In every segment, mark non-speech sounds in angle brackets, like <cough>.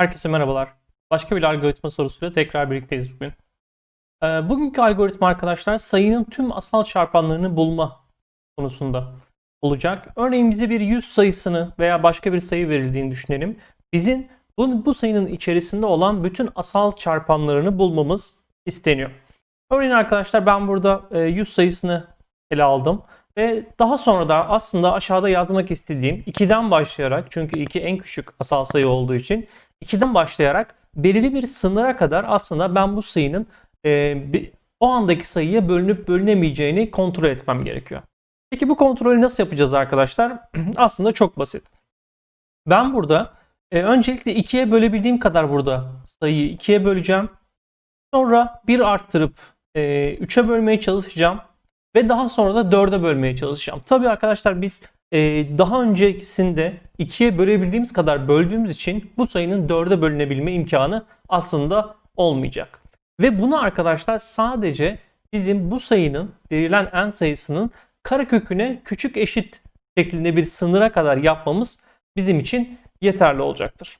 Herkese merhabalar. Başka bir algoritma sorusuyla tekrar birlikteyiz bugün. Ee, bugünkü algoritma arkadaşlar sayının tüm asal çarpanlarını bulma konusunda olacak. Örneğin bize bir 100 sayısını veya başka bir sayı verildiğini düşünelim. Bizim bu, bu sayının içerisinde olan bütün asal çarpanlarını bulmamız isteniyor. Örneğin arkadaşlar ben burada e, 100 sayısını ele aldım. Ve daha sonra da aslında aşağıda yazmak istediğim 2'den başlayarak çünkü 2 en küçük asal sayı olduğu için 2'den başlayarak belirli bir sınıra kadar aslında ben bu sayının e, bir- o andaki sayıya bölünüp bölünemeyeceğini kontrol etmem gerekiyor. Peki bu kontrolü nasıl yapacağız arkadaşlar? <clears throat> aslında çok basit. Ben burada e, öncelikle 2'ye bölebildiğim kadar burada sayıyı 2'ye böleceğim. Sonra 1 arttırıp e, 3'e bölmeye çalışacağım. Ve daha sonra da 4'e bölmeye çalışacağım. Tabii arkadaşlar biz daha öncesinde 2'ye bölebildiğimiz kadar böldüğümüz için bu sayının 4'e bölünebilme imkanı aslında olmayacak. Ve bunu arkadaşlar sadece bizim bu sayının verilen en sayısının kareköküne küçük eşit şeklinde bir sınıra kadar yapmamız bizim için yeterli olacaktır.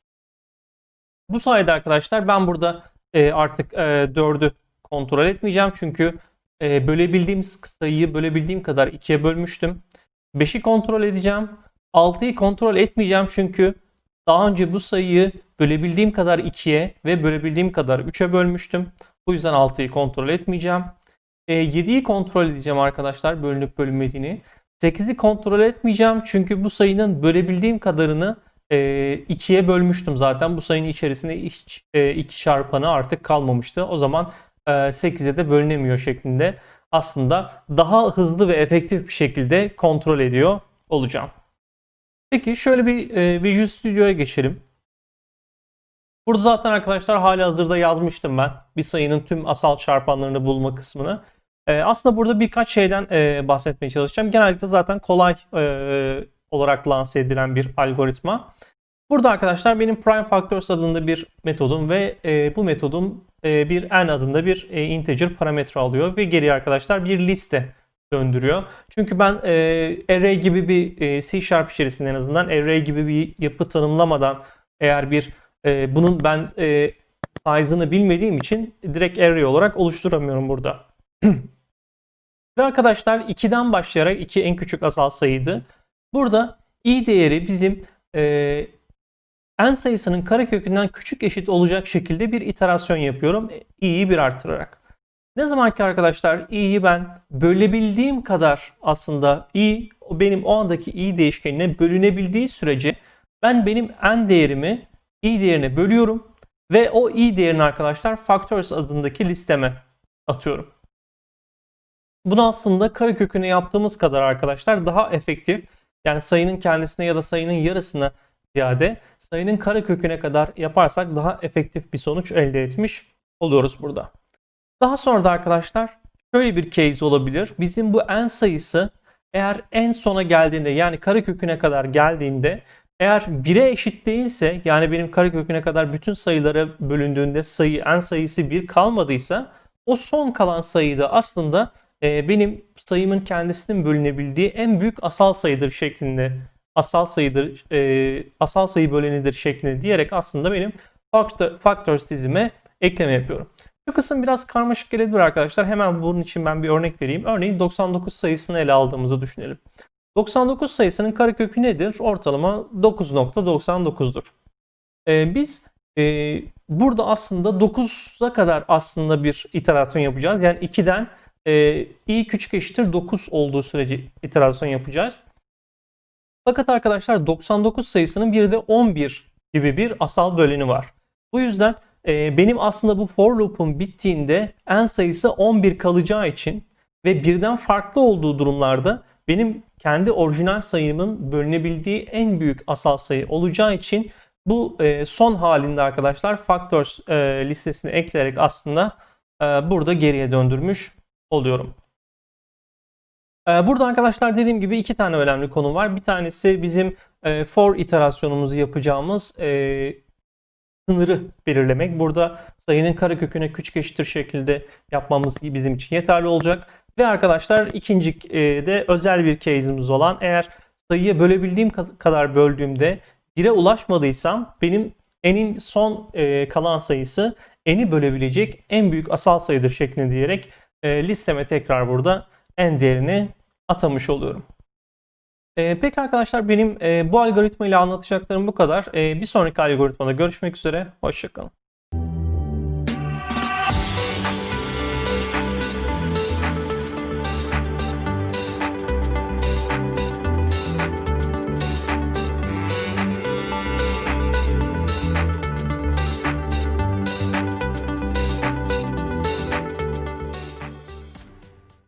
Bu sayede arkadaşlar ben burada e, artık e, 4'ü kontrol etmeyeceğim çünkü e, bölebildiğim sayıyı bölebildiğim kadar 2'ye bölmüştüm. 5'i kontrol edeceğim. 6'yı kontrol etmeyeceğim çünkü daha önce bu sayıyı bölebildiğim kadar 2'ye ve bölebildiğim kadar 3'e bölmüştüm. Bu yüzden 6'yı kontrol etmeyeceğim. E, 7'yi kontrol edeceğim arkadaşlar bölünüp bölünmediğini. 8'i kontrol etmeyeceğim çünkü bu sayının bölebildiğim kadarını e, 2'ye bölmüştüm zaten. Bu sayının içerisinde hiç 2 çarpanı artık kalmamıştı. O zaman e, 8'e de bölünemiyor şeklinde aslında daha hızlı ve efektif bir şekilde kontrol ediyor olacağım. Peki şöyle bir e, Visual Studio'ya geçelim. Burada zaten arkadaşlar hali hazırda yazmıştım ben bir sayının tüm asal çarpanlarını bulma kısmını. E, aslında burada birkaç şeyden e, bahsetmeye çalışacağım. Genellikle zaten kolay olarak lanse edilen bir algoritma. Burada arkadaşlar benim prime factors adında bir metodum ve bu metodum bir n adında bir e, integer parametre alıyor ve geriye arkadaşlar bir liste döndürüyor. Çünkü ben e, array gibi bir e, C Sharp içerisinde en azından array gibi bir yapı tanımlamadan eğer bir bunun ben size'ını bilmediğim için direkt array olarak oluşturamıyorum burada. <clears throat> ve arkadaşlar 2'den başlayarak 2 en küçük asal sayıydı. Burada i değeri bizim n sayısının karekökünden küçük eşit olacak şekilde bir iterasyon yapıyorum. i'yi bir arttırarak. Ne zaman ki arkadaşlar i'yi ben bölebildiğim kadar aslında i benim o andaki i değişkenine bölünebildiği sürece ben benim n değerimi i değerine bölüyorum ve o i değerini arkadaşlar factors adındaki listeme atıyorum. Bunu aslında kareköküne yaptığımız kadar arkadaşlar daha efektif yani sayının kendisine ya da sayının yarısına ziyade sayının kareköküne kadar yaparsak daha efektif bir sonuç elde etmiş oluyoruz burada. Daha sonra da arkadaşlar şöyle bir case olabilir. Bizim bu n sayısı eğer en sona geldiğinde yani kareköküne kadar geldiğinde eğer 1'e eşit değilse yani benim kareköküne kadar bütün sayılara bölündüğünde sayı n sayısı 1 kalmadıysa o son kalan sayı da aslında e, benim sayımın kendisinin bölünebildiği en büyük asal sayıdır şeklinde asal sayıdır, e, asal sayı bölenidir şeklinde diyerek aslında benim factor, factors dizime ekleme yapıyorum. Şu kısım biraz karmaşık gelebilir arkadaşlar. Hemen bunun için ben bir örnek vereyim. Örneğin 99 sayısını ele aldığımızı düşünelim. 99 sayısının karekökü nedir? Ortalama 9.99'dur. E, biz e, burada aslında 9'a kadar aslında bir iterasyon yapacağız. Yani 2'den e, i küçük eşittir 9 olduğu sürece iterasyon yapacağız. Fakat arkadaşlar 99 sayısının bir de 11 gibi bir asal böleni var. Bu yüzden e, benim aslında bu for loop'um bittiğinde n sayısı 11 kalacağı için ve birden farklı olduğu durumlarda benim kendi orijinal sayımın bölünebildiği en büyük asal sayı olacağı için bu e, son halinde arkadaşlar factors e, listesine ekleyerek aslında e, burada geriye döndürmüş oluyorum. Ee, Burada arkadaşlar dediğim gibi iki tane önemli konu var. Bir tanesi bizim e, for iterasyonumuzu yapacağımız e, sınırı belirlemek. Burada sayının kareköküne küçük eşittir şekilde yapmamız bizim için yeterli olacak. Ve arkadaşlar ikinci e, de özel bir case'imiz olan eğer sayıya bölebildiğim ka- kadar böldüğümde 1'e ulaşmadıysam benim n'in son kalan sayısı n'i bölebilecek en büyük asal sayıdır şeklinde diyerek listeme tekrar burada n değerini atamış oluyorum. E, peki arkadaşlar benim e, bu algoritma ile anlatacaklarım bu kadar. E, bir sonraki algoritmada görüşmek üzere. Hoşçakalın.